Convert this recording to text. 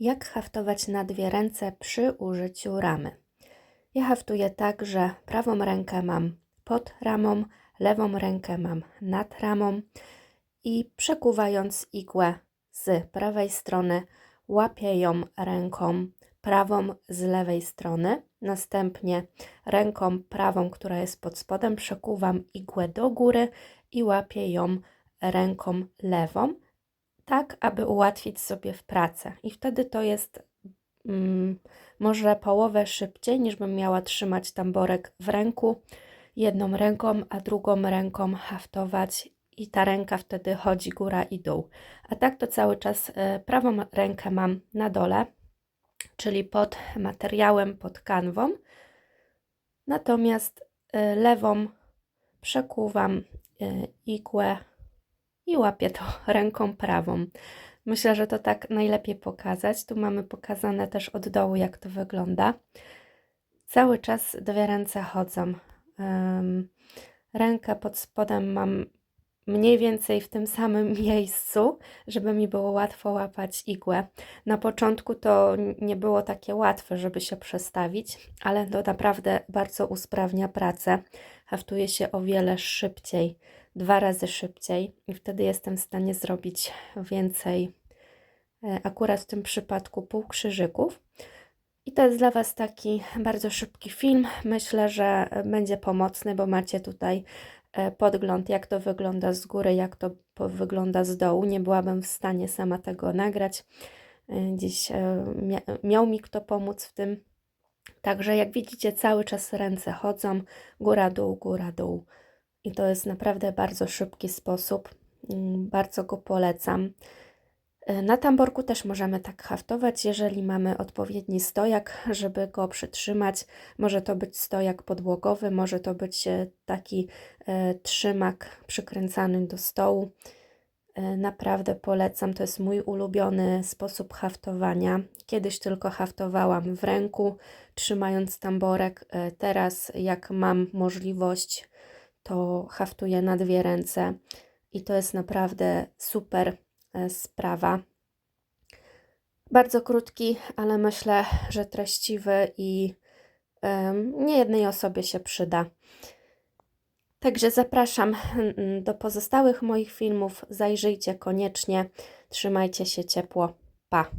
Jak haftować na dwie ręce przy użyciu ramy? Ja haftuję tak, że prawą rękę mam pod ramą, lewą rękę mam nad ramą i przekuwając igłę z prawej strony łapię ją ręką prawą z lewej strony. Następnie ręką prawą, która jest pod spodem, przekuwam igłę do góry i łapię ją ręką lewą, tak aby ułatwić sobie w pracę. I wtedy to jest mm, może połowę szybciej, niż bym miała trzymać tamborek w ręku jedną ręką, a drugą ręką haftować i ta ręka wtedy chodzi góra i dół. A tak to cały czas e, prawą rękę mam na dole, czyli pod materiałem, pod kanwą. Natomiast e, lewą przekuwam e, igłę i łapię to ręką prawą. Myślę, że to tak najlepiej pokazać. Tu mamy pokazane też od dołu, jak to wygląda. Cały czas dwie ręce chodzą. Rękę pod spodem mam mniej więcej w tym samym miejscu, żeby mi było łatwo łapać igłę. Na początku to nie było takie łatwe, żeby się przestawić, ale to naprawdę bardzo usprawnia pracę. Haftuje się o wiele szybciej, dwa razy szybciej i wtedy jestem w stanie zrobić więcej, e, akurat w tym przypadku półkrzyżyków. I to jest dla Was taki bardzo szybki film. Myślę, że będzie pomocny, bo macie tutaj E, podgląd, jak to wygląda z góry, jak to wygląda z dołu. Nie byłabym w stanie sama tego nagrać. E, Dziś e, miał mi kto pomóc w tym. Także jak widzicie, cały czas ręce chodzą, góra, dół, góra, dół. I to jest naprawdę bardzo szybki sposób. Mm, bardzo go polecam. E, na tamborku też możemy tak haftować, jeżeli mamy odpowiedni stojak, żeby go przytrzymać. Może to być stojak podłogowy, może to być e, taki e, trzymak przykręcany do stołu. Naprawdę polecam, to jest mój ulubiony sposób haftowania. Kiedyś tylko haftowałam w ręku, trzymając tamborek. Teraz, jak mam możliwość, to haftuję na dwie ręce i to jest naprawdę super sprawa. Bardzo krótki, ale myślę, że treściwy i nie jednej osobie się przyda. Także zapraszam mm, do pozostałych moich filmów. Zajrzyjcie koniecznie. Trzymajcie się ciepło. Pa!